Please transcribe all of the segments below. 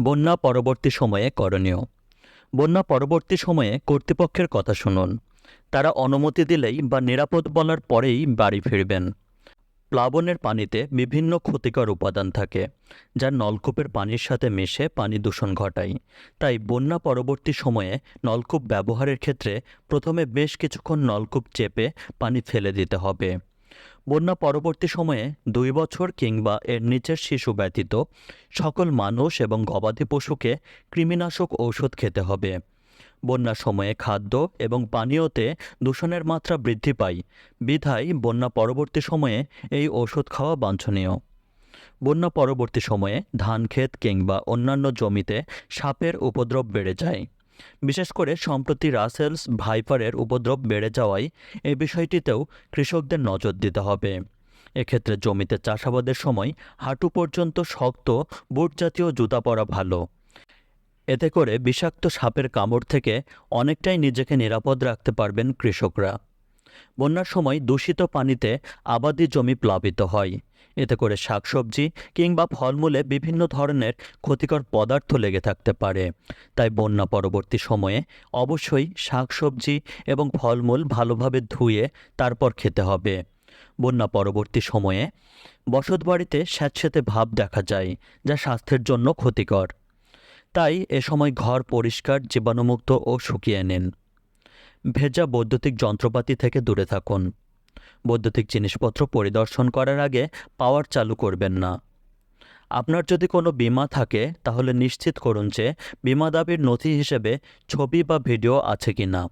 বন্যা পরবর্তী সময়ে করণীয়। বন্যা পরবর্তী সময়ে কর্তৃপক্ষের কথা শুনুন। তারা অনুমতি দিলেই বা নিরাপদ বলার পরেই বাড়ি ফিরবেন। প্লাবনের পানিতে বিভিন্ন ক্ষতিকর উপাদান থাকে, যা নলকূপের পানির সাথে মিশে পানি দূষণ ঘটায়। তাই বন্যা পরবর্তী সময়ে নলকূপ ব্যবহারের ক্ষেত্রে প্রথমে বেশ কিছুক্ষণ নলকূপ চেপে পানি ফেলে দিতে হবে। বন্যা পরবর্তী সময়ে দুই বছর কিংবা এর নিচের শিশু ব্যতীত সকল মানুষ এবং গবাদি পশুকে কৃমিনাশক ঔষধ খেতে হবে। বন্যার সময়ে খাদ্য এবং পানীয়তে দূষণের মাত্রা বৃদ্ধি পায়। বিধায় বন্যা পরবর্তী সময়ে এই ওষুধ খাওয়া বাঞ্ছনীয়। বন্যা পরবর্তী সময়ে ধান, ক্ষেত কিংবা অন্যান্য জমিতে সাপের উপদ্রব বেড়ে যায়। বিশেষ করে সম্প্রতি রাসেলস ভাইপারের উপদ্রব বেড়ে যাওয়ায় এই বিষয়টিতেও কৃষকদের নজর দিতে হবে। এক্ষেত্রে জমিতে চাষাবাদের সময় হাঁটু পর্যন্ত শক্ত বুট জাতীয় জুতা পরা ভালো। এতে করে বিষাক্ত সাপের কামড় থেকে অনেকটাই নিজেকে নিরাপদ রাখতে পারবেন কৃষকরা। বন্যার সময় দূষিত পানিতে আবাদি জমি প্লাবিত হয়। এতে করে শাকসবজি কিংবা ফলমূলে বিভিন্ন ধরনের ক্ষতিকর পদার্থ লেগে থাকতে পারে। তাই বন্যা পরবর্তী সময়ে অবশ্যই শাকসবজি এবং ফলমূল ভালোভাবে ধুয়ে তারপর খেতে হবে। বন্যা পরবর্তী সময়ে বসতবাড়িতে স্যাঁতস্যাঁতে ভাব দেখা যায়, যা স্বাস্থ্যের জন্য ক্ষতিকর। তাই এ সময় ঘর পরিষ্কার, জীবাণুমুক্ত ও শুকিয়ে নিন। ভেজা বৈদ্যুতিক যন্ত্রপাতি থেকে দূরে থাকুন। বৈদ্যুতিক জিনিসপত্র পরিদর্শন করার আগে পাওয়ার চালু করবেন না। আপনার যদি কোনো বিমা থাকে, তাহলে নিশ্চিত করুন যে বিমা দাবির নথি হিসেবে ছবি বা ভিডিও আছে কি না।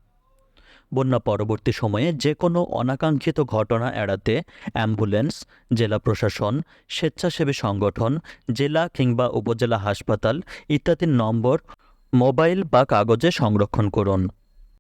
বন্যা পরবর্তী সময়ে যে কোনো অনাকাঙ্ক্ষিত ঘটনা এড়াতে অ্যাম্বুলেন্স, জেলা প্রশাসন, স্বেচ্ছাসেবী সংগঠন, জেলা কিংবা উপজেলা হাসপাতাল ইত্যাদির নম্বর মোবাইল বা কাগজে সংরক্ষণ করুন।